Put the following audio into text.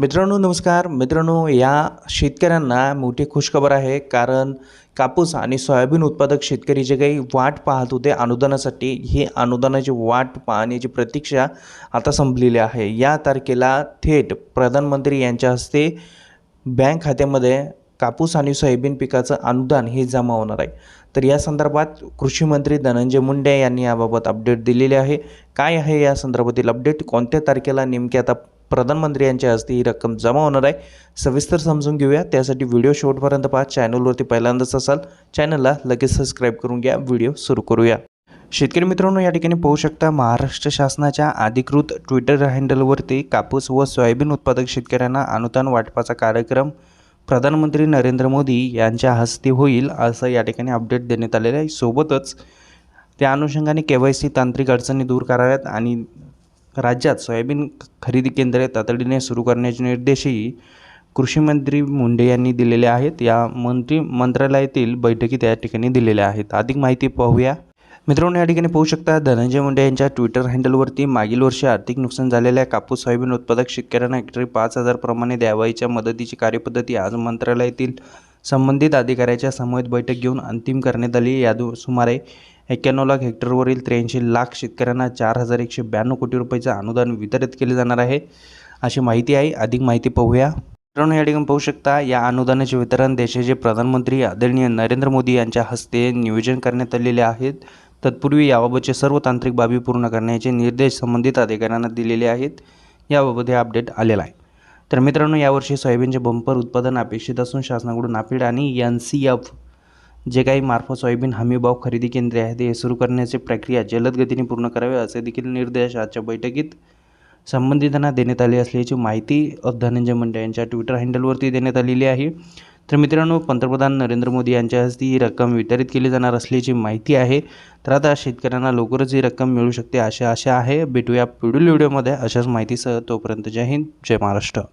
मित्रांनो नमस्कार. मित्रांनो या शेतकऱ्यांना मोठी खुशखबर आहे कारण कापूस आणि सोयाबीन उत्पादक शेतकरी जे काही वाट पाहत होते अनुदानासाठी ही अनुदानाची वाट पाहण्याची प्रतीक्षा आता संपलेली आहे. या तारखेला थेट प्रधानमंत्री यांच्या हस्ते बँक खात्यामध्ये कापूस आणि सोयाबीन पिकाचं अनुदान हे जमा होणार आहे. तर या संदर्भात कृषी मंत्री धनंजय मुंडे यांनी याबाबत अपडेट दिलेले आहे. काय आहे या संदर्भातील अपडेट? कोणत्या तारखेला नेमके आता प्रधानमंत्री यांच्या हस्ते ही रक्कम जमा होणार आहे. सविस्तर समजून घेऊया. त्यासाठी व्हिडिओ शेवटपर्यंत पहा. चॅनलवरती पहिल्यांदाच असाल चॅनलला लगेच सबस्क्राईब करून घ्या. व्हिडिओ सुरू करूया. शेतकरी मित्रांनो या ठिकाणी पाहू शकता महाराष्ट्र शासनाच्या अधिकृत ट्विटर हँडलवरती कापूस व सोयाबीन उत्पादक शेतकऱ्यांना अनुदान वाटपाचा कार्यक्रम प्रधानमंत्री नरेंद्र मोदी यांच्या हस्ते होईल असं या ठिकाणी अपडेट देण्यात आलेलं आहे. सोबतच त्या अनुषंगाने के वाय सी तांत्रिक अडचणी दूर कराव्यात आणि राज्यात सोयाबीन खरेदी केंद्रे तातडीने सुरू करण्याचे निर्देशही कृषीमंत्री मुंडे यांनी दिलेले आहेत. या मंत्री मंत्रालयातील बैठकी या ठिकाणी दिलेल्या आहेत. अधिक माहिती पाहूया. मित्रांनो या ठिकाणी पाहू शकता धनंजय मुंडे यांच्या ट्विटर हँडलवरती मागील वर्षी आर्थिक नुकसान झालेल्या कापूस सोयाबीन उत्पादक शेतकऱ्यांना हेक्टरी पाच हजार प्रमाणे द्यावायच्या मदतीची कार्यपद्धती आज मंत्रालयातील संबंधित अधिकाऱ्याच्या समवेत बैठक घेऊन अंतिम करण्यात आली. या दु- सुमारे एक्क्याण्णव लाख हेक्टरवरील त्र्याऐंशी लाख शेतकऱ्यांना चार हजार एकशे ब्याण्णव कोटी रुपयाचं अनुदान वितरित केले जाणार आहे. अशी माहिती आहे. अधिक माहिती पाहूया. मित्रांनो या ठिकाणी पाहू शकता या अनुदानाचे वितरण देशाचे प्रधानमंत्री आदरणीय नरेंद्र मोदी यांच्या हस्ते नियोजन करण्यात आलेले आहेत. तत्पूर्वी याबाबतचे सर्व तांत्रिक बाबी पूर्ण करण्याचे निर्देश संबंधित अधिकाऱ्यांना दिलेले आहेत. याबाबत हे अपडेट आलेला आहे. तर मित्रांनो यावर्षी सोयाबीनचे बंपर उत्पादन अपेक्षित असून शासनाकडून नाफेड आणि एन सी एफ जे काही मार्फत सोयाबीन हमीभाव खरेदी केंद्रे आहेत ते सुरू करण्याची प्रक्रिया जलद गतीने पूर्ण करावे असे देखील निर्देश आजच्या बैठकीत संबंधितांना देण्यात आले असल्याची माहिती धनंजय मुंडे यांच्या ट्विटर हँडलवरती देण्यात आलेली आहे. तर मित्रांनो पंतप्रधान नरेंद्र मोदी यांच्या हस्ते ही रक्कम वितरित केली जाणार असल्याची माहिती आहे. तर आता शेतकऱ्यांना लवकरच ही रक्कम मिळू शकते अशा आशा आहे. भेटूया पुढील व्हिडिओमध्ये. अशाच माहितीसह तोपर्यंत जय हिंद जय महाराष्ट्र.